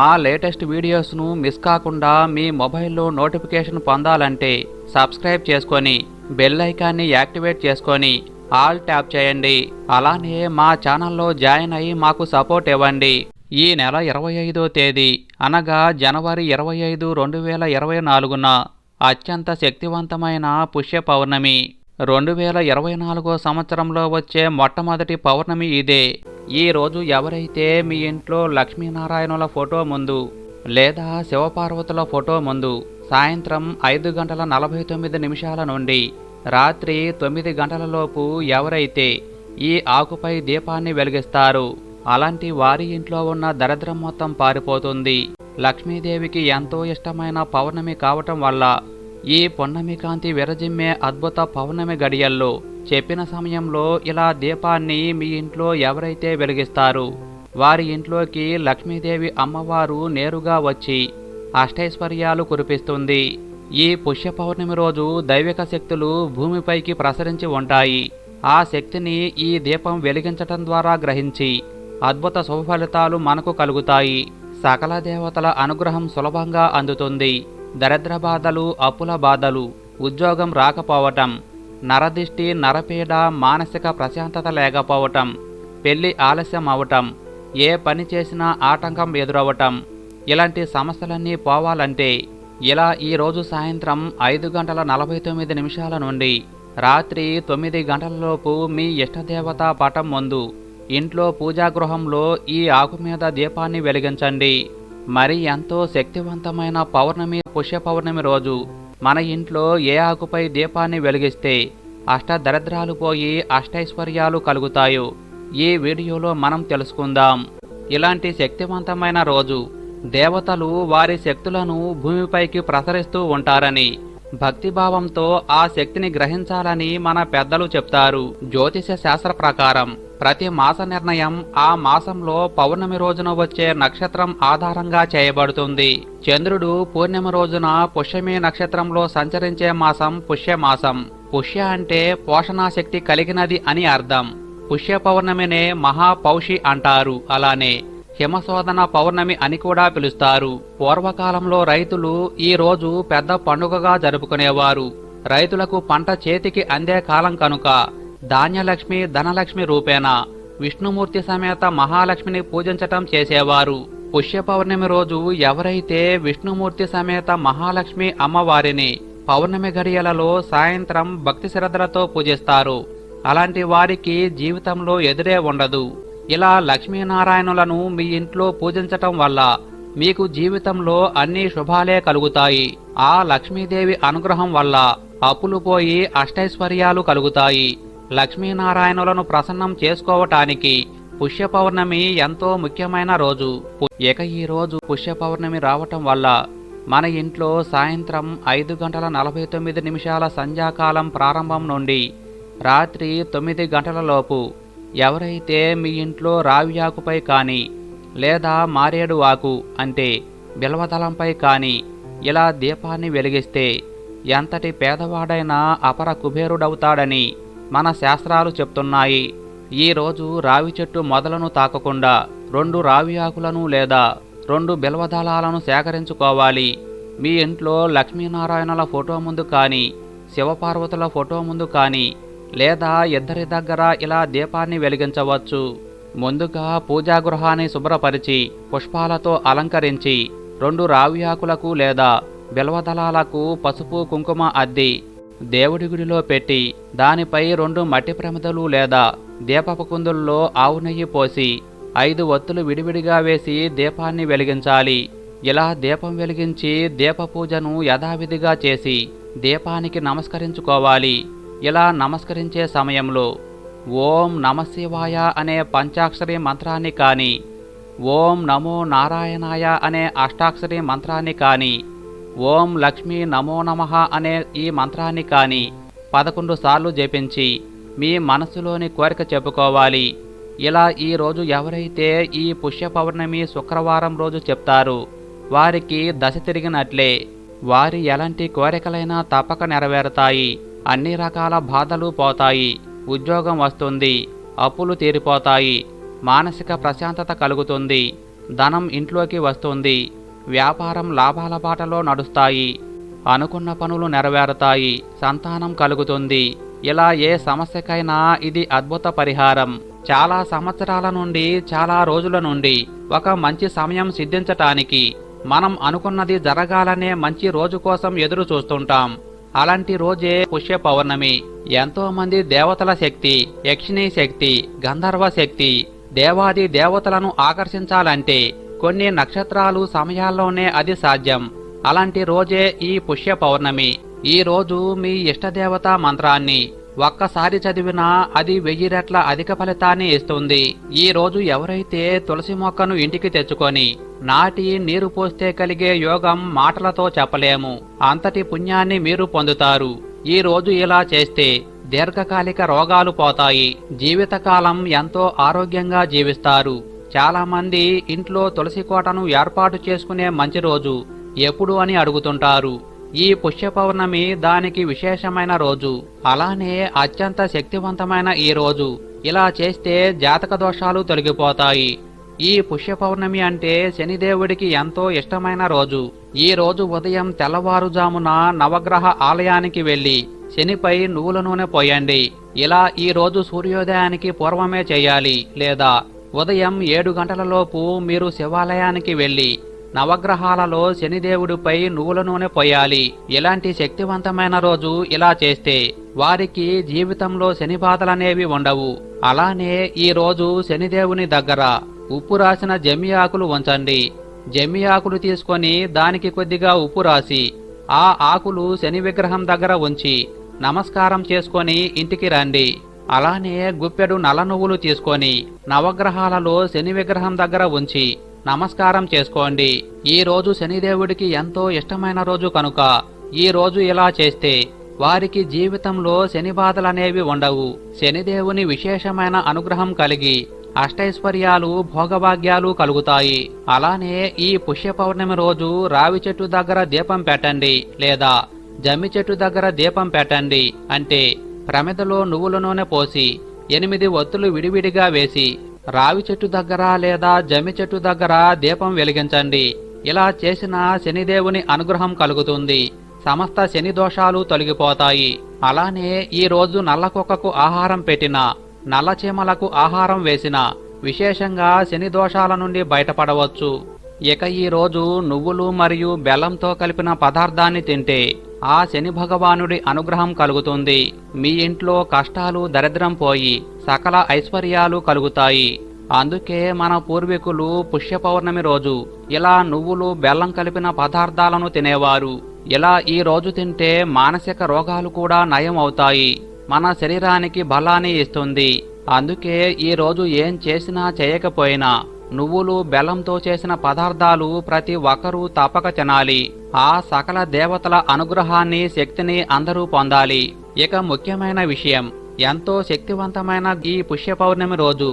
మా latest వీడియోస్ను miss కాకుండా మీ మొబైల్లో నోటిఫికేషన్ పొందాలంటే సబ్స్క్రైబ్ చేసుకొని బెల్ ఐకాన్ని యాక్టివేట్ చేసుకొని ఆల్ ట్యాప్ చేయండి. అలానే మా ఛానల్లో జాయిన్ అయ్యి మాకు సపోర్ట్ ఇవ్వండి. ఈ నెల ఇరవై ఐదో తేదీ అనగా జనవరి ఇరవై ఐదు రెండు వేల ఇరవై నాలుగున అత్యంత శక్తివంతమైన పుష్య పౌర్ణమి. రెండు వేల ఇరవై నాలుగో సంవత్సరంలో వచ్చే మొట్టమొదటి పౌర్ణమి ఇదే. ఈ రోజు ఎవరైతే మీ ఇంట్లో లక్ష్మీనారాయణుల ఫోటో ముందు లేదా శివపార్వతుల ఫోటో ముందు సాయంత్రం ఐదు గంటల నలభై తొమ్మిది నిమిషాల నుండి రాత్రి తొమ్మిది గంటలలోపు ఎవరైతే ఈ ఆకుపై దీపాన్ని వెలిగిస్తారు అలాంటి వారి ఇంట్లో ఉన్న దరిద్రం మొత్తం పారిపోతుంది. లక్ష్మీదేవికి ఎంతో ఇష్టమైన పౌర్ణమి కావటం వల్ల ఈ పొన్నమి కాంతి విరజిమ్మే అద్భుత పౌర్ణమి గడియల్లో చెప్పిన సమయంలో ఇలా దీపాన్ని మీ ఇంట్లో ఎవరైతే వెలిగిస్తారు వారి ఇంట్లోకి లక్ష్మీదేవి అమ్మవారు నేరుగా వచ్చి అష్టైశ్వర్యాలు కురిపిస్తుంది. ఈ పుష్య పౌర్ణమి రోజు దైవిక శక్తులు భూమిపైకి ప్రసరించి ఉంటాయి. ఆ శక్తిని ఈ దీపం వెలిగించటం ద్వారా గ్రహించి అద్భుత శుభఫలితాలు మనకు కలుగుతాయి. సకల దేవతల అనుగ్రహం సులభంగా అందుతుంది. దరిద్ర బాధలు అప్పుల బాధలు ఉద్యోగం రాకపోవటం నరదిష్టి నరపీడ మానసిక ప్రశాంతత లేకపోవటం పెళ్ళి ఆలస్యం అవటం ఏ పని చేసినా ఆటంకం ఎదురవటం ఇలాంటి సమస్యలన్నీ పోవాలంటే ఇలా ఈరోజు సాయంత్రం ఐదు గంటల నలభై తొమ్మిది నిమిషాల నుండి రాత్రి తొమ్మిది గంటలలోపు మీ ఇష్టదేవత పటం ముందు ఇంట్లో పూజాగృహంలో ఈ ఆకు మీద దీపాన్ని వెలిగించండి. మరి ఎంతో శక్తివంతమైన పౌర్ణమి పుష్య పౌర్ణమి రోజు మన ఇంట్లో ఏ ఆకుపై దీపాన్ని వెలిగిస్తే అష్ట దరిద్రాలు పోయి అష్టైశ్వర్యాలు కలుగుతాయో ఈ వీడియోలో మనం తెలుసుకుందాం. ఇలాంటి శక్తివంతమైన రోజు దేవతలు వారి శక్తులను భూమిపైకి ప్రసరిస్తూ ఉంటారని భక్తిభావంతో ఆ శక్తిని గ్రహించాలని మన పెద్దలు చెప్తారు. జ్యోతిష శాస్త్ర ప్రకారం ప్రతి మాస నిర్ణయం ఆ మాసంలో పౌర్ణమి రోజున వచ్చే నక్షత్రం ఆధారంగా చేయబడుతుంది. చంద్రుడు పూర్ణిమ రోజున పుష్యమి నక్షత్రంలో సంచరించే మాసం పుష్యమాసం. పుష్య అంటే పోషణాశక్తి కలిగినది అని అర్థం. పుష్య పౌర్ణమినే మహాపౌషి అంటారు. అలానే హిమశోధన పౌర్ణమి అని కూడా పిలుస్తారు. పూర్వకాలంలో రైతులు ఈ రోజు పెద్ద పండుగగా జరుపుకునేవారు. రైతులకు పంట చేతికి అందే కాలం కనుక ధాన్యలక్ష్మి ధనలక్ష్మి రూపేణ విష్ణుమూర్తి సమేత మహాలక్ష్మిని పూజించటం చేసేవారు. పుష్య పౌర్ణమి రోజు ఎవరైతే విష్ణుమూర్తి సమేత మహాలక్ష్మి అమ్మవారిని పౌర్ణమి గడియలలో సాయంత్రం భక్తి శ్రద్ధలతో పూజిస్తారు. అలాంటి వారికి జీవితంలో ఎదురే ఉండదు. ఇలా లక్ష్మీనారాయణులను మీ ఇంట్లో పూజించటం వల్ల మీకు జీవితంలో అన్ని శుభాలే కలుగుతాయి. ఆ లక్ష్మీదేవి అనుగ్రహం వల్ల అప్పులు పోయి అష్టైశ్వర్యాలు కలుగుతాయి. లక్ష్మీనారాయణులను ప్రసన్నం చేసుకోవటానికి పుష్య పౌర్ణమి ఎంతో ముఖ్యమైన రోజు. ఇక ఈ రోజు పుష్య పౌర్ణమి రావటం వల్ల మన ఇంట్లో సాయంత్రం ఐదు గంటల నలభై తొమ్మిది నిమిషాల సంధ్యాకాలం ప్రారంభం నుండి రాత్రి తొమ్మిది గంటలలోపు ఎవరైతే మీ ఇంట్లో రావి ఆకుపై కానీ లేదా మారేడు ఆకు అంటే బిల్వదళంపై కానీ ఇలా దీపాన్ని వెలిగిస్తే ఎంతటి పేదవాడైనా అపర కుబేరుడవుతాడని మన శాస్త్రాలు చెప్తున్నాయి. ఈ రోజు రావి చెట్టు మొదలను తాకకుండా రెండు రావి ఆకులను లేదా రెండు బిల్వదళాలను సేకరించుకోవాలి. మీ ఇంట్లో లక్ష్మీనారాయణుల ఫోటో ముందు కానీ శివపార్వతుల ఫోటో ముందు కానీ లేదా ఇద్దరి దగ్గర ఇలా దీపాన్ని వెలిగించవచ్చు. ముందుగా పూజాగృహాన్ని శుభ్రపరిచి పుష్పాలతో అలంకరించి రెండు రావి ఆకులకు లేదా బిల్వదళాలకు పసుపు కుంకుమ అద్ది దేవుడి గుడిలో పెట్టి దానిపై రెండు మట్టి ప్రమిదలు లేదా దీపపు కుందుల్లో ఆవు నెయ్యి పోసి ఐదు ఒత్తులు విడివిడిగా వేసి దీపాన్ని వెలిగించాలి. ఇలా దీపం వెలిగించి దీప పూజను యథావిధిగా చేసి దీపానికి నమస్కరించుకోవాలి. ఇలా నమస్కరించే సమయంలో ఓం నమశివాయ అనే పంచాక్షరి మంత్రాన్ని కానీ ఓం నమో నారాయణాయ అనే అష్టాక్షరి మంత్రాన్ని కానీ ఓం లక్ష్మీ నమో నమః అనే ఈ మంత్రాన్ని కానీ పదకొండు సార్లు జపించి మీ మనసులోని కోరిక చెప్పుకోవాలి. ఇలా ఈ రోజు ఎవరైతే ఈ పుష్య పౌర్ణమి శుక్రవారం రోజు చెప్తారు వారికి దశ తిరిగినట్లే. వారి ఎలాంటి కోరికలైనా తప్పక నెరవేరుతాయి. అన్ని రకాల బాధలు పోతాయి. ఉద్యోగం వస్తుంది. అప్పులు తీరిపోతాయి. మానసిక ప్రశాంతత కలుగుతుంది. ధనం ఇంట్లోకి వస్తుంది. వ్యాపారం లాభాల బాటలో నడుస్తాయి. అనుకున్న పనులు నెరవేరుతాయి. సంతానం కలుగుతుంది. ఇలా ఏ సమస్యకైనా ఇది అద్భుత పరిహారం. చాలా సంవత్సరాల నుండి చాలా రోజుల నుండి ఒక మంచి సమయం సిద్ధించటానికి మనం అనుకున్నది జరగాలనే మంచి రోజు కోసం ఎదురు చూస్తుంటాం. అలాంటి రోజే పుష్య పౌర్ణమి. ఎంతో మంది దేవతల శక్తి యక్షిణీ శక్తి గంధర్వ శక్తి దేవాది దేవతలను ఆకర్షించాలంటే కొన్ని నక్షత్రాలు సమయాల్లోనే అది సాధ్యం. అలాంటి రోజే ఈ పుష్య పౌర్ణమి. ఈ రోజు మీ ఇష్టదేవత మంత్రాన్ని ఒక్కసారి చదివినా అది వెయ్యి రెట్ల అధిక ఫలితాన్ని ఇస్తుంది. ఈ రోజు ఎవరైతే తులసి మొక్కను ఇంటికి తెచ్చుకొని నాటి నీరు పోస్తే కలిగే యోగం మాటలతో చెప్పలేము. అంతటి పుణ్యాన్ని మీరు పొందుతారు. ఈ రోజు ఇలా చేస్తే దీర్ఘకాలిక రోగాలు పోతాయి. జీవితకాలం ఎంతో ఆరోగ్యంగా జీవిస్తారు. చాలా మంది ఇంట్లో తులసి కోటను ఏర్పాటు చేసుకునే మంచి రోజు ఎప్పుడు అని అడుగుతుంటారు. ఈ పుష్య పౌర్ణమి దానికి విశేషమైన రోజు. అలానే అత్యంత శక్తివంతమైన ఈ రోజు. ఇలా చేస్తే జాతక దోషాలు తొలగిపోతాయి. ఈ పుష్య పౌర్ణమి అంటే శనిదేవుడికి ఎంతో ఇష్టమైన రోజు. ఈ రోజు ఉదయం తెల్లవారుజామున నవగ్రహ ఆలయానికి వెళ్ళి శనిపై నువ్వుల నూనె పోయండి. ఇలా ఈ రోజు సూర్యోదయానికి పూర్వమే చేయాలి. లేదా ఉదయం ఏడు గంటలలోపు మీరు శివాలయానికి వెళ్ళి నవగ్రహాలలో శనిదేవుడిపై నువ్వుల నూనె పోయాలి. ఇలాంటి శక్తివంతమైన రోజు ఇలా చేస్తే వారికి జీవితంలో శని బాధలనేవి ఉండవు. అలానే ఈ రోజు శనిదేవుని దగ్గర ఉప్పు రాసిన జమ్మి ఆకులు ఉంచండి. జమ్మి ఆకులు తీసుకొని దానికి కొద్దిగా ఉప్పు రాసి ఆ ఆకులు శని విగ్రహం దగ్గర ఉంచి నమస్కారం చేసుకొని ఇంటికి రండి. అలానే గుప్పెడు నల్ల నువ్వులు తీసుకొని నవగ్రహాలలో శని విగ్రహం దగ్గర ఉంచి నమస్కారం చేసుకోండి. ఈ రోజు శనిదేవుడికి ఎంతో ఇష్టమైన రోజు కనుక ఈ రోజు ఇలా చేస్తే వారికి జీవితంలో శని బాధలనేవి ఉండవు. శనిదేవుని విశేషమైన అనుగ్రహం కలిగి అష్టైశ్వర్యాలు భోగభాగ్యాలు కలుగుతాయి. అలానే ఈ పుష్య పౌర్ణమి రోజు రావి చెట్టు దగ్గర దీపం పెట్టండి లేదా జమ్మి చెట్టు దగ్గర దీపం పెట్టండి అంటే ప్రమిదలో నువ్వుల నూనె పోసి ఎనిమిది ఒత్తులు విడివిడిగా వేసి రావి చెట్టు దగ్గర లేదా జమి చెట్టు దగ్గర దీపం వెలిగించండి. ఇలా చేసిన శనిదేవుని అనుగ్రహం కలుగుతుంది. సమస్త శని దోషాలు తొలగిపోతాయి. అలానే ఈ రోజు నల్ల కుక్కకు ఆహారం పెట్టిన నల్లచీమలకు ఆహారం వేసిన విశేషంగా శని దోషాల నుండి బయటపడవచ్చు. ఇక ఈ రోజు నువ్వులు మరియు బెల్లంతో కలిపిన పదార్థాన్ని తింటే ఆ శని భగవానుడి అనుగ్రహం కలుగుతుంది. మీ ఇంట్లో కష్టాలు దరిద్రం పోయి సకల ఐశ్వర్యాలు కలుగుతాయి. అందుకే మన పూర్వీకులు పుష్య పౌర్ణమి రోజు ఇలా నువ్వులు బెల్లం కలిపిన పదార్థాలను తినేవారు. ఇలా ఈ రోజు తింటే మానసిక రోగాలు కూడా నయం అవుతాయి. మన శరీరానికి బలాన్ని ఇస్తుంది. అందుకే ఈ రోజు ఏం చేసినా చేయకపోయినా నువ్వులు బెల్లంతో చేసిన పదార్థాలు ప్రతి ఒక్కరూ తప్పక తినాలి. ఆ సకల దేవతల అనుగ్రహాన్ని శక్తిని అందరూ పొందాలి. ఇక ముఖ్యమైన విషయం ఎంతో శక్తివంతమైన ఈ పుష్య పౌర్ణమి రోజు.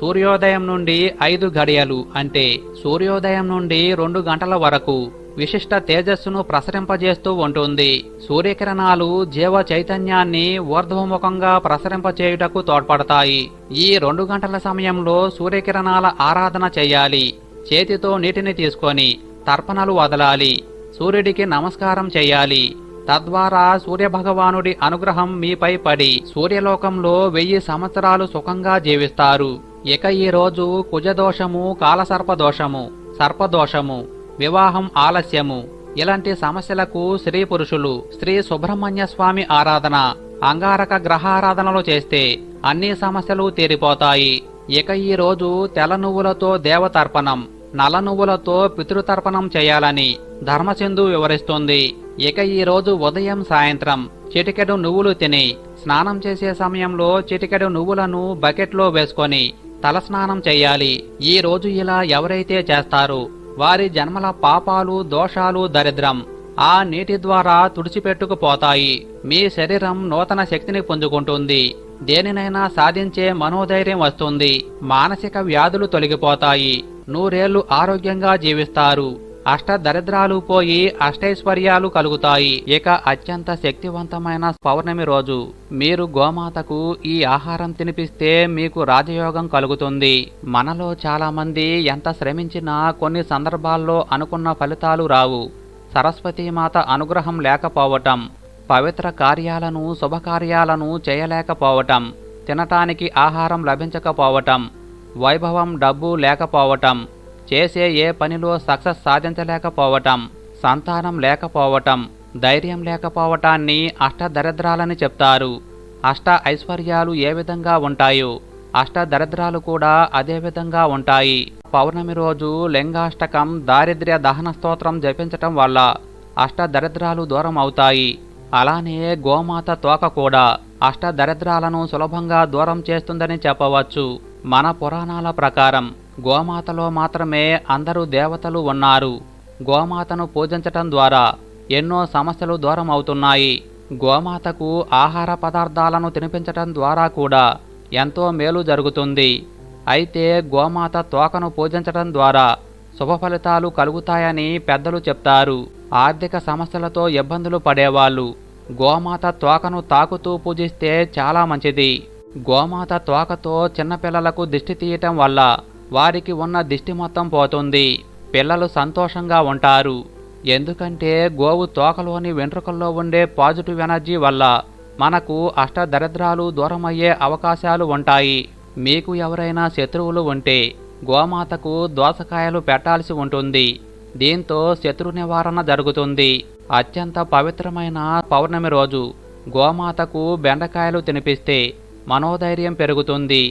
సూర్యోదయం నుండి ఐదు గడియలు అంటే సూర్యోదయం నుండి రెండు గంటల వరకు. విశిష్ట తేజస్సును ప్రసరింపజేస్తూ ఉంటుంది. సూర్యకిరణాలు జీవ చైతన్యాన్ని ఊర్ధ్వముఖంగా ప్రసరింపచేయుటకు తోడ్పడతాయి. ఈ రెండు గంటల సమయంలో సూర్యకిరణాల ఆరాధన చేయాలి. చేతితో నీటిని తీసుకొని తర్పణలు వదలాలి. సూర్యుడికి నమస్కారం చేయాలి. తద్వారా సూర్యభగవానుడి అనుగ్రహం మీపై పడి సూర్యలోకంలో వెయ్యి సంవత్సరాలు సుఖంగా జీవిస్తారు. ఇక ఈ రోజు కుజదోషము కాలసర్పదోషము సర్పదోషము వివాహం ఆలస్యము. ఇలాంటి సమస్యలకు స్త్రీ పురుషులు శ్రీ సుబ్రహ్మణ్య స్వామి ఆరాధన అంగారక గ్రహారాధనలు చేస్తే అన్ని సమస్యలు తీరిపోతాయి. ఇక ఈ రోజు తెల్ల నువ్వులతో దేవతర్పణం నల్ల నువ్వులతో పితృతర్పణం చేయాలని ధర్మసింధు వివరిస్తుంది. ఇక ఈ రోజు ఉదయం సాయంత్రం చిటికెడు నువ్వులు తిని స్నానం చేసే సమయంలో చిటికెడు నువ్వులను బకెట్లో వేసుకొని తలస్నానం చేయాలి. ఈ రోజు ఇలా ఎవరైతే చేస్తారు వారి జన్మల పాపాలు దోషాలు దరిద్రం ఆ నీటి ద్వారా తుడిచిపెట్టుకుపోతాయి. మీ శరీరం నూతన శక్తిని పుంజుకుంటుంది. దేనినైనా సాధించే మనోధైర్యం వస్తుంది. మానసిక వ్యాధులు తొలగిపోతాయి. నూరేళ్ళు ఆరోగ్యంగా జీవిస్తారు. అష్ట దరిద్రాలు పోయి అష్టైశ్వర్యాలు కలుగుతాయి. ఇక అత్యంత శక్తివంతమైన పౌర్ణమి రోజు. మీరు గోమాతకు ఈ ఆహారం తినిపిస్తే మీకు రాజయోగం కలుగుతుంది. మనలో చాలామంది ఎంత శ్రమించినా కొన్ని సందర్భాల్లో అనుకున్న ఫలితాలు రావు. సరస్వతీమాత అనుగ్రహం లేకపోవటం పవిత్ర కార్యాలను శుభకార్యాలను చేయలేకపోవటం తినటానికి ఆహారం లభించకపోవటం వైభవం డబ్బు లేకపోవటం చేసే ఏ పనిలో సక్సెస్ సాధించలేకపోవటం సంతానం లేకపోవటం ధైర్యం లేకపోవటాన్ని అష్టదరిద్రాలని చెప్తారు. అష్ట ఐశ్వర్యాలు ఏ విధంగా ఉంటాయో అష్ట దరిద్రాలు కూడా అదే విధంగా ఉంటాయి. పౌర్ణమి రోజు లింగాష్టకం దారిద్ర్య దహన స్తోత్రం జపించటం వల్ల అష్ట దరిద్రాలు దూరం అవుతాయి. అలానే గోమాత తోక కూడా అష్ట దరిద్రాలను సులభంగా దూరం చేస్తుందని చెప్పవచ్చు. మన పురాణాల ప్రకారం గోమాతలో మాత్రమే అందరూ దేవతలు ఉన్నారు. గోమాతను పూజించటం ద్వారా ఎన్నో సమస్యలు దూరం అవుతున్నాయి గోమాతకు ఆహార పదార్థాలను తినిపించటం ద్వారా కూడా ఎంతో మేలు జరుగుతుంది. అయితే గోమాత తోకను పూజించటం ద్వారా శుభ ఫలితాలు కలుగుతాయని పెద్దలు చెప్తారు. ఆర్థిక సమస్యలతో ఇబ్బందులు పడేవాళ్ళు గోమాత తోకను తాకుతూ పూజిస్తే చాలా మంచిది. గోమాత తోకతో చిన్నపిల్లలకు దిష్టి తీయటం వల్ల వారికి ఉన్న దిష్టి మొత్తం పోతుంది. పిల్లలు సంతోషంగా ఉంటారు. ఎందుకంటే గోవు తోకలోని వెంట్రుకల్లో ఉండే పాజిటివ్ ఎనర్జీ వల్ల మనకు అష్టదరిద్రాలు దూరమయ్యే అవకాశాలు ఉంటాయి. మీకు ఎవరైనా శత్రువులు ఉంటే గోమాతకు దోసకాయలు పెట్టాల్సి ఉంటుంది. దీంతో శత్రు నివారణ జరుగుతుంది. అత్యంత పవిత్రమైన పౌర్ణమి రోజు గోమాతకు బెండకాయలు తినిపిస్తే మనోధైర్యం పెరుగుతుంది.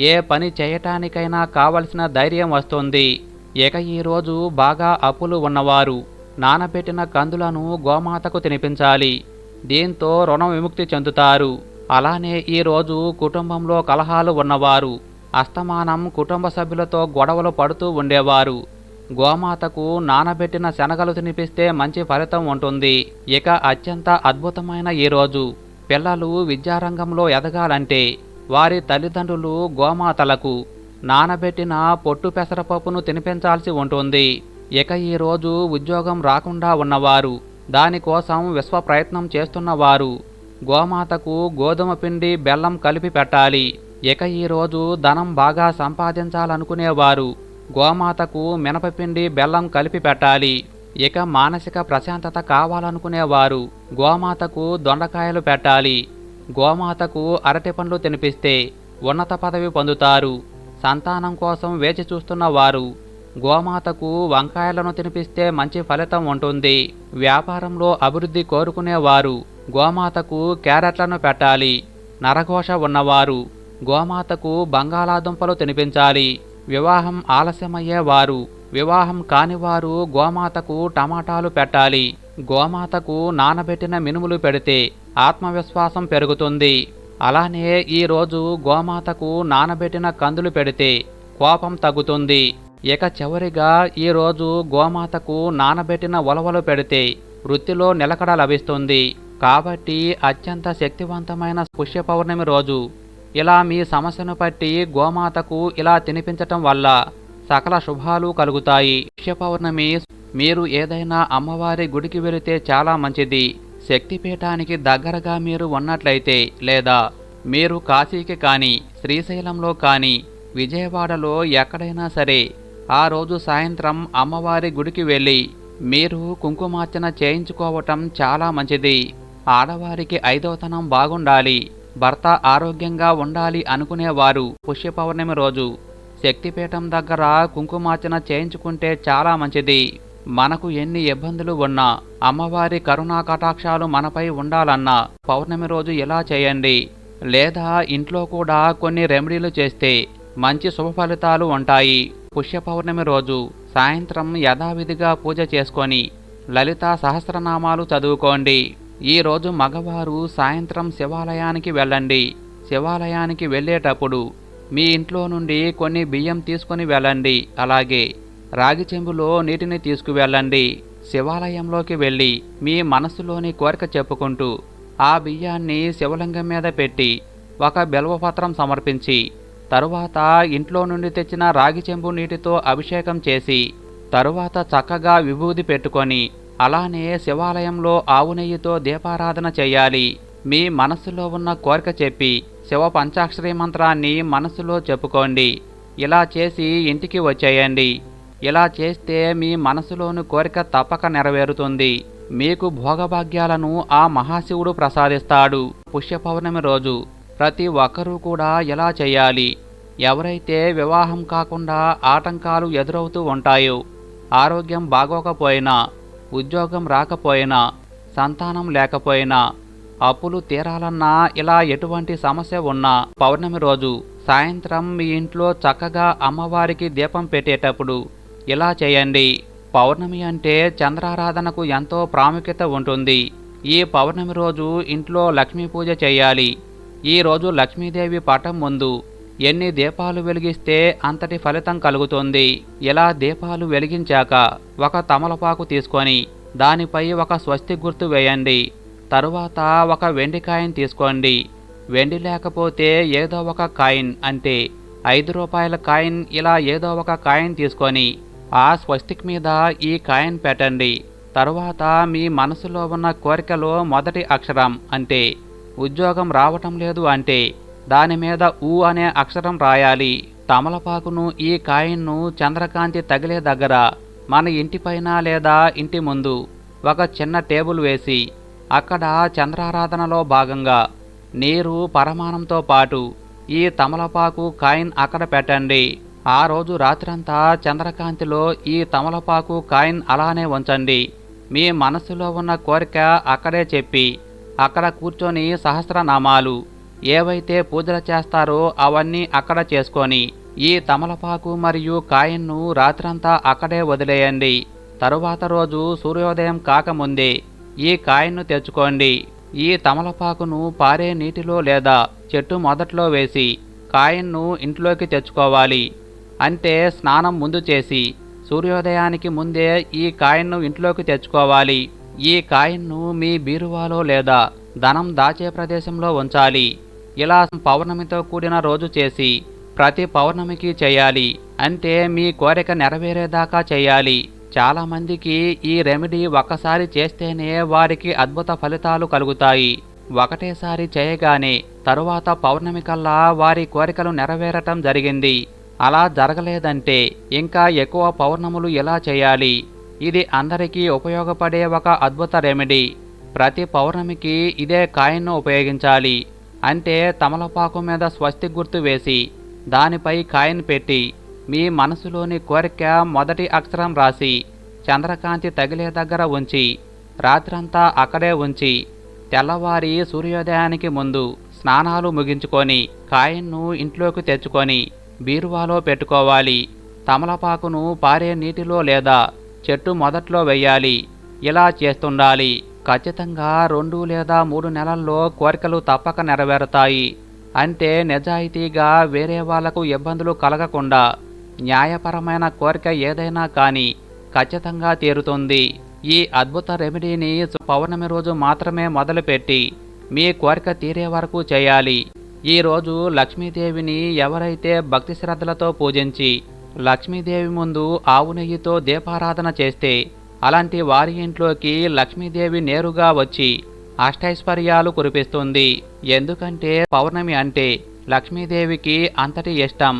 ఏ పని చేయటానికైనా కావలసిన ధైర్యం వస్తుంది. ఇక ఈరోజు బాగా అప్పులు ఉన్నవారు నానబెట్టిన కందులను గోమాతకు తినిపించాలి. దీంతో రుణ విముక్తి చెందుతారు. అలానే ఈరోజు కుటుంబంలో కలహాలు ఉన్నవారు అస్తమానం కుటుంబ సభ్యులతో గొడవలు పడుతూ ఉండేవారు. గోమాతకు నానబెట్టిన శనగలు తినిపిస్తే మంచి ఫలితం ఉంటుంది. ఇక అత్యంత అద్భుతమైన ఈ రోజు. పిల్లలు విద్యారంగంలో ఎదగాలంటే వారి తల్లిదండ్రులు గోమాతలకు నానబెట్టిన పొట్టు పెసరపప్పును తినిపించాల్సి ఉంటుంది. ఇక ఈ రోజు ఉద్యోగం రాకుండా ఉన్నవారు దానికోసం విశ్వ ప్రయత్నం చేస్తున్నవారు గోమాతకు గోధుమ పిండి బెల్లం కలిపి పెట్టాలి. ఇక ఈరోజు ధనం బాగా సంపాదించాలనుకునేవారు గోమాతకు మినపపిండి బెల్లం కలిపి పెట్టాలి. ఇక మానసిక ప్రశాంతత కావాలనుకునేవారు గోమాతకు దొండకాయలు పెట్టాలి. గోమాతకు అరటి పండ్లు తినిపిస్తే ఉన్నత పదవి పొందుతారు. సంతానం కోసం వేచి చూస్తున్న వారు గోమాతకు వంకాయలను తినిపిస్తే మంచి ఫలితం ఉంటుంది. వ్యాపారంలో అభివృద్ధి కోరుకునేవారు గోమాతకు క్యారెట్లను పెట్టాలి. నరఘోష ఉన్నవారు గోమాతకు బంగాళాదుంపలు తినిపించాలి. వివాహం ఆలస్యమయ్యేవారు వివాహం కానివారు గోమాతకు టమాటాలు పెట్టాలి. గోమాతకు నానబెట్టిన మినుములు పెడితే ఆత్మవిశ్వాసం పెరుగుతుంది. అలానే ఈరోజు గోమాతకు నానబెట్టిన కందులు పెడితే కోపం తగ్గుతుంది. ఇక చివరిగా ఈరోజు గోమాతకు నానబెట్టిన ఉలవలు పెడితే వృత్తిలో నిలకడ లభిస్తుంది. కాబట్టి అత్యంత శక్తివంతమైన పుష్య పౌర్ణమి రోజు. ఇలా మీ సమస్యను బట్టి గోమాతకు ఇలా తినిపించటం వల్ల సకల శుభాలు కలుగుతాయి. పౌర్ణమి మీరు ఏదైనా అమ్మవారి గుడికి వెళితే చాలా మంచిది. శక్తిపీఠానికి దగ్గరగా మీరు ఉన్నట్లయితే లేదా మీరు కాశీకి కానీ శ్రీశైలంలో కానీ విజయవాడలో ఎక్కడైనా సరే ఆ రోజు సాయంత్రం అమ్మవారి గుడికి వెళ్ళి మీరు కుంకుమార్చన చేయించుకోవటం చాలా మంచిది. ఆడవారికి ఐదవతనం బాగుండాలి. భర్త ఆరోగ్యంగా ఉండాలి అనుకునేవారు పుష్య పౌర్ణమి రోజు. శక్తిపీఠం దగ్గర కుంకుమార్చన చేయించుకుంటే చాలా మంచిది. మనకు ఎన్ని ఇబ్బందులు ఉన్నా అమ్మవారి కరుణా కటాక్షాలు మనపై ఉండాలన్నా పౌర్ణమి రోజు ఇలా చేయండి. లేదా ఇంట్లో కూడా కొన్ని రెమెడీలు చేస్తే మంచి శుభ ఫలితాలు ఉంటాయి. పుష్య పౌర్ణమి రోజు సాయంత్రం యథావిధిగా పూజ చేసుకొని లలిత సహస్రనామాలు చదువుకోండి. ఈరోజు మగవారు సాయంత్రం శివాలయానికి వెళ్ళండి. శివాలయానికి వెళ్ళేటప్పుడు మీ ఇంట్లో నుండి కొన్ని బియ్యం తీసుకొని వెళ్ళండి. అలాగే రాగి చెంబులో నీటిని తీసుకువెళ్ళండి. శివాలయంలోకి వెళ్ళి మీ మనసులోని కోరిక చెప్పుకుంటూ ఆ బియ్యాన్ని శివలింగం మీద పెట్టి ఒక బెల్వపత్రం సమర్పించి తరువాత ఇంట్లో నుండి తెచ్చిన రాగి చెంబు నీటితో అభిషేకం చేసి తరువాత చక్కగా విభూది పెట్టుకొని అలానే శివాలయంలో ఆవు నెయ్యితో దీపారాధన చేయాలి. మీ మనస్సులో ఉన్న కోరిక చెప్పి శివ పంచాక్షరి మంత్రాన్ని మనసులో చెప్పుకోండి. ఇలా చేసి ఇంటికి వచ్చేయండి. ఇలా చేస్తే మీ మనసులోని కోరిక తప్పక నెరవేరుతుంది. మీకు భోగభాగ్యాలను ఆ మహాశివుడు ప్రసాదిస్తాడు పుష్య పౌర్ణమి రోజు. ప్రతి ఒక్కరూ కూడా ఇలా చేయాలి. ఎవరైతే వివాహం కాకుండా ఆటంకాలు ఎదురవుతూ ఉంటాయో ఆరోగ్యం బాగోకపోయినా ఉద్యోగం రాకపోయినా సంతానం లేకపోయినా అప్పులు తీరాలన్నా ఇలా ఎటువంటి సమస్య ఉన్నా పౌర్ణమి రోజు సాయంత్రం మీ ఇంట్లో చక్కగా అమ్మవారికి దీపం పెట్టేటప్పుడు ఇలా చేయండి. పౌర్ణమి అంటే చంద్రారాధనకు ఎంతో ప్రాముఖ్యత ఉంటుంది. ఈ పౌర్ణమి రోజు ఇంట్లో లక్ష్మీ పూజ చేయాలి. ఈ రోజు లక్ష్మీదేవి పటం ముందు ఎన్ని దీపాలు వెలిగిస్తే అంతటి ఫలితం కలుగుతుంది. ఇలా దీపాలు వెలిగించాక ఒక తమలపాకు తీసుకొని దానిపై ఒక స్వస్తి గుర్తు వేయండి. తరువాత ఒక వెండి కాయిన్ తీసుకోండి. వెండి లేకపోతే ఏదో ఒక కాయిన్ అంటే ఐదు రూపాయల కాయిన్ ఇలా ఏదో ఒక కాయిన్ తీసుకొని ఆ స్వస్తిక్ మీద ఈ కాయిన్ పెట్టండి. తరువాత మీ మనసులో ఉన్న కోరికలో మొదటి అక్షరం అంటే ఉద్యోగం రావటం లేదు అంటే దాని మీద ఊ అనే అక్షరం రాయాలి. తమలపాకును ఈ కాయిన్ను చంద్రకాంతి తగిలే దగ్గర మన ఇంటిపైన లేదా ఇంటి ముందు ఒక చిన్న టేబుల్ వేసి అక్కడ చంద్రారాధనలో భాగంగా నీరు పరమాణంతో పాటు ఈ తమలపాకు కాయిన్ అక్కడ పెట్టండి. ఆ రోజు రాత్రంతా చంద్రకాంతిలో ఈ తమలపాకు కాయిన్ అలానే ఉంచండి. మీ మనసులో ఉన్న కోరిక అక్కడే చెప్పి అక్కడ కూర్చొని సహస్రనామాలు ఏవైతే పూజలు చేస్తారో అవన్నీ అక్కడ చేసుకొని ఈ తమలపాకు మరియు కాయిన్ను రాత్రంతా అక్కడే వదిలేయండి. తరువాత రోజు సూర్యోదయం కాకముందే ఈ కాయిన్ను తెచ్చుకోండి. ఈ తమలపాకును పారే నీటిలో లేదా చెట్టు మొదట్లో వేసి కాయిన్ను ఇంట్లోకి తెచ్చుకోవాలి. అంటే స్నానం ముందు చేసి సూర్యోదయానికి ముందే ఈ కాయిన్ను ఇంట్లోకి తెచ్చుకోవాలి. ఈ కాయిన్ను మీ బీరువాలో లేదా ధనం దాచే ప్రదేశంలో ఉంచాలి. ఇలా పౌర్ణమితో కూడిన రోజు చేసి ప్రతి పౌర్ణమికి చేయాలి. అంటే మీ కోరిక నెరవేరేదాకా చేయాలి. చాలామందికి ఈ రెమెడీ ఒక్కసారి చేస్తేనే వారికి అద్భుత ఫలితాలు కలుగుతాయి. ఒకటేసారి చేయగానే తరువాత పౌర్ణమి కల్లా వారి కోరికలు నెరవేరటం జరిగింది. అలా జరగలేదంటే ఇంకా ఎక్కువ పౌర్ణములు ఎలా చేయాలి? ఇది అందరికీ ఉపయోగపడే ఒక అద్భుత రెమెడీ. ప్రతి పౌర్ణమికి ఇదే కాయిన్ను ఉపయోగించాలి. అంటే తమలపాకు మీద స్వస్తి గుర్తు వేసి దానిపై కాయిన్ పెట్టి మీ మనసులోని కోరిక మొదటి అక్షరం రాసి చంద్రకాంతి తగిలే దగ్గర ఉంచి రాత్రంతా అక్కడే ఉంచి తెల్లవారి సూర్యోదయానికి ముందు స్నానాలు ముగించుకొని కాయన్ను ఇంట్లోకి తెచ్చుకొని బీరువాలో పెట్టుకోవాలి తమలపాకును పారే నీటిలో లేదా చెట్టు మొదట్లో వెయ్యాలి ఇలా చేస్తుండాలి. ఖచ్చితంగా రెండు లేదా మూడు నెలల్లో కోరికలు తప్పక నెరవేరుతాయి. అంటే నిజాయితీగా వేరే వాళ్ళకు ఇబ్బందులు కలగకుండా న్యాయపరమైన కోరిక ఏదైనా కానీ ఖచ్చితంగా తీరుతుంది. ఈ అద్భుత రెమెడీని పౌర్ణమి రోజు మాత్రమే మొదలుపెట్టి మీ కోరిక తీరే వరకు చేయాలి. ఈ రోజు లక్ష్మీదేవిని ఎవరైతే భక్తి శ్రద్ధలతో పూజించి లక్ష్మీదేవి ముందు ఆవు నెయ్యితో దీపారాధన చేస్తే అలాంటి వారి ఇంట్లోకి లక్ష్మీదేవి నేరుగా వచ్చి అష్టైశ్వర్యాలు కురిపిస్తుంది. ఎందుకంటే పౌర్ణమి అంటే లక్ష్మీదేవికి అంతటి ఇష్టం.